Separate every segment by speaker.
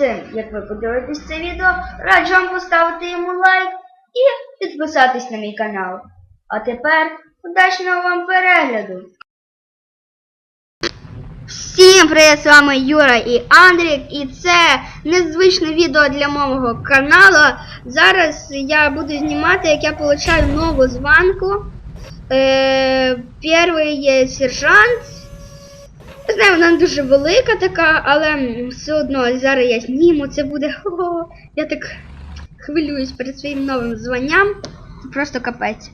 Speaker 1: цим, як ви подивитесь це відео, раджу вам поставити йому лайк і підписатись на мій канал. А тепер удачного вам перегляду! Всім привіт, з вами Юра і Андрік, і це незвичне відео для мого каналу. Зараз я буду знімати, як я получаю нову званку. Е, перший є сержант. Я знаю, вона не дуже велика така, але все одно зараз я зніму, це буде. Хо-хо. Я так хвилююсь перед своїм новим званням. Просто капець.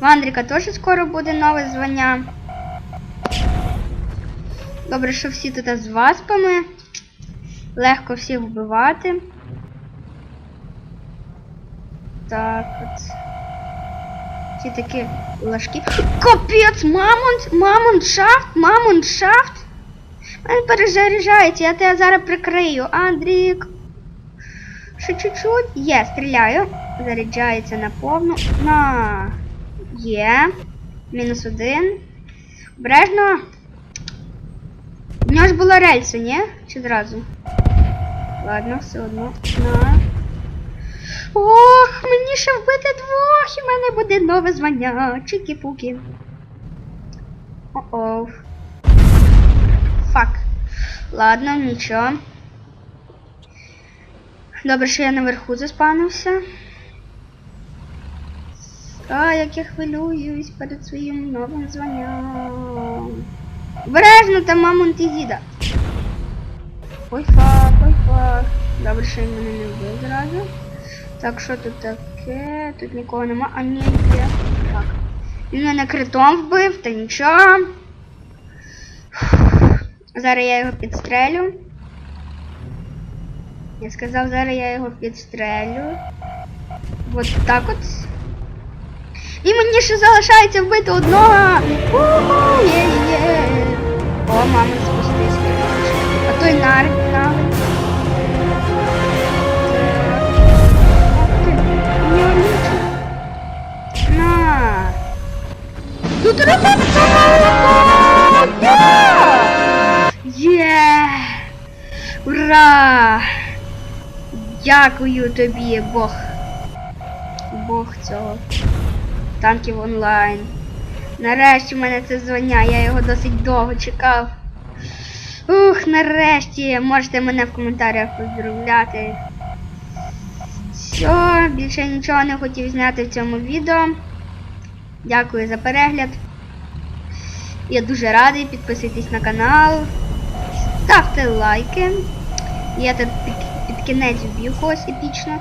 Speaker 1: Андріка теж скоро буде нове звання. Добре, що всі тут з васпами. Легко всіх вбивати. Так от. Ці такі ложки. Капець, мамонт! Мамонт шафт! Мамонт шафт! Він перезаряджається, я тебе зараз прикрию. Андрік. Ще чуть-чуть. Є, стріляю. Заряджається на повну. На. Є. Мінус один. Обережно. У нього ж було рельси, ні? Чи зразу? Ладно, все одно. На. Ох, мені ще вбити двох, і в мене буде нове звання. Чики-пуки. О-оу. Фак. Ладно, нічого. Добре, що я наверху заспанився. А, як я хвилююсь перед своїм новим званням. Обережно там мамонт і діда. Ой фак, ой фак. Добре, що він мене не вбив зразу. Так, що тут таке? Тут нікого нема. А ні, є. Так. Він мене критом вбив, та нічого. Зараз я його підстрелю. Я сказав, зараз я його підстрелю. Вот так от. І мені ще залишається вбити одного. О, мама спустись. А той нар, Є! Ура! Дякую тобі, Бог. Бог цього. Танків онлайн. Нарешті в мене це звання, я його досить довго чекав. Ух, нарешті можете мене в коментарях поздравляти. Все, більше нічого не хотів зняти в цьому відео. Дякую за перегляд. Я дуже радий, підписуйтесь на канал. Ставте лайки. Я тут під, під кінець вб'ю когось епічно.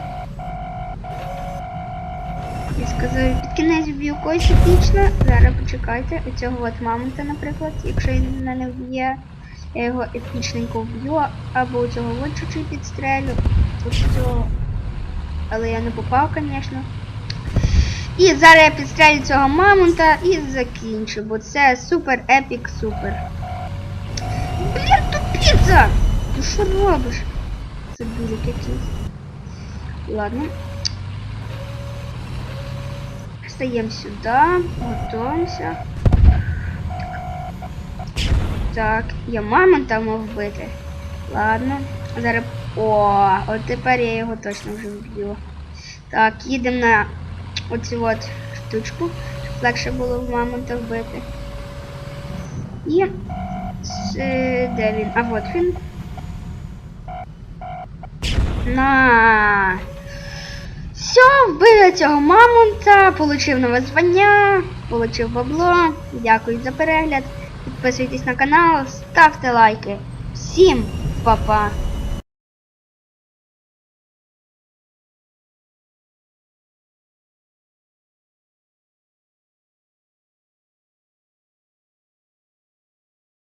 Speaker 1: Я сказав, під кінець вб'ю когось епічно. Зараз почекайте. Оцього от мамонта, наприклад, якщо він мене вб'є, я його епічненько вб'ю, або цього от чуть-чуть підстрелю. Ось цього. Але я не попав, звісно. І зараз я підстрелю цього мамонта і закінчу, бо це супер епік супер. Блін, тупіця! Ти що робиш? Це дуже якийсь. Ладно. Стаємо сюди, готуємося. Так, я мамонта мав вбити. Ладно. Зараз... О, от тепер я його точно вже вб'ю. Так, їдемо на оцю от штучку, легше було в мамонта вбити. І... Де він? А от він. На. Все, вбили цього мамонта, получив нове звання, получив бабло. Дякую за перегляд. Підписуйтесь на канал, ставте лайки. Всім па-па!